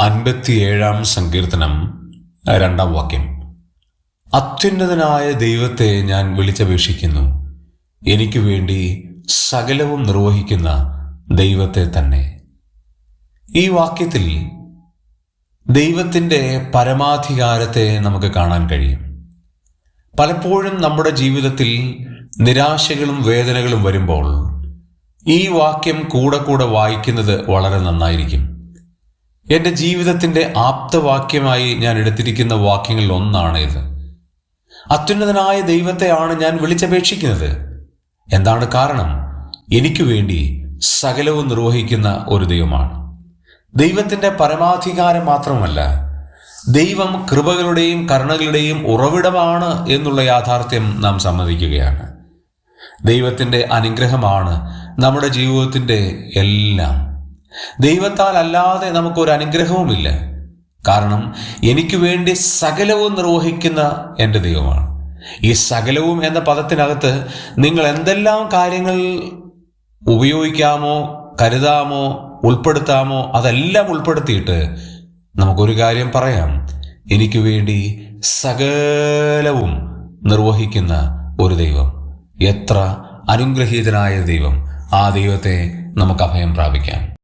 അൻപത്തിയേഴാം സങ്കീർത്തനം രണ്ടാം വാക്യം. അത്യുന്നതനായ ദൈവത്തെ ഞാൻ വിളിച്ചപേക്ഷിക്കുന്നു. എനിക്ക് വേണ്ടി സകലവും നിർവഹിക്കുന്ന ദൈവത്തെ തന്നെ. ഈ വാക്യത്തിൽ ദൈവത്തിന്റെ പരമാധികാരത്തെ നമുക്ക് കാണാൻ കഴിയും. പലപ്പോഴും നമ്മുടെ ജീവിതത്തിൽ നിരാശകളും വേദനകളും വരുമ്പോൾ ഈ വാക്യം കൂടെ കൂടെ വായിക്കുന്നത് വളരെ നന്നായിരിക്കും. എന്റെ ജീവിതത്തിന്റെ ആപ്തവാക്യമായി ഞാൻ എടുത്തിരിക്കുന്ന വാക്യങ്ങളിൽ ഒന്നാണ് ഇത്. അത്യുന്നതനായ ദൈവത്തെയാണ് ഞാൻ വിളിച്ചപേക്ഷിക്കുന്നത്. എന്താണ് കാരണം? എനിക്ക് വേണ്ടി സകലവും നിർവഹിക്കുന്ന ഒരു ദൈവമാണ്. ദൈവത്തിന്റെ പരമാധികാരം മാത്രമല്ല ദൈവം കൃപകളുടെയും കരുണകളുടെയും ഉറവിടമാണ് എന്നുള്ള യാഥാർത്ഥ്യം നാം സമ്മതിക്കുകയാണ്. ദൈവത്തിന്റെ അനുഗ്രഹമാണ് നമ്മുടെ ജീവിതത്തിന്റെ എല്ലാം. ദൈവത്താൽ അല്ലാതെ നമുക്കൊരു അനുഗ്രഹവുമില്ല. കാരണം എനിക്ക് വേണ്ടി സകലവും നിർവഹിക്കുന്ന എന്റെ ദൈവമാണ്. ഈ സകലവും എന്ന പദത്തിനകത്ത് നിങ്ങൾ എന്തെല്ലാം കാര്യങ്ങൾ ഉപയോഗിക്കാമോ കരുതാമോ ഉൾപ്പെടുത്താമോ അതെല്ലാം ഉൾപ്പെടുത്തിയിട്ട് നമുക്കൊരു കാര്യം പറയാം. എനിക്ക് വേണ്ടി സകലവും നിർവഹിക്കുന്ന ഒരു ദൈവം. എത്ര അനുഗ്രഹീതനായ ദൈവം. ആ ദൈവത്തെ നമുക്ക് അഭയം പ്രാപിക്കാം.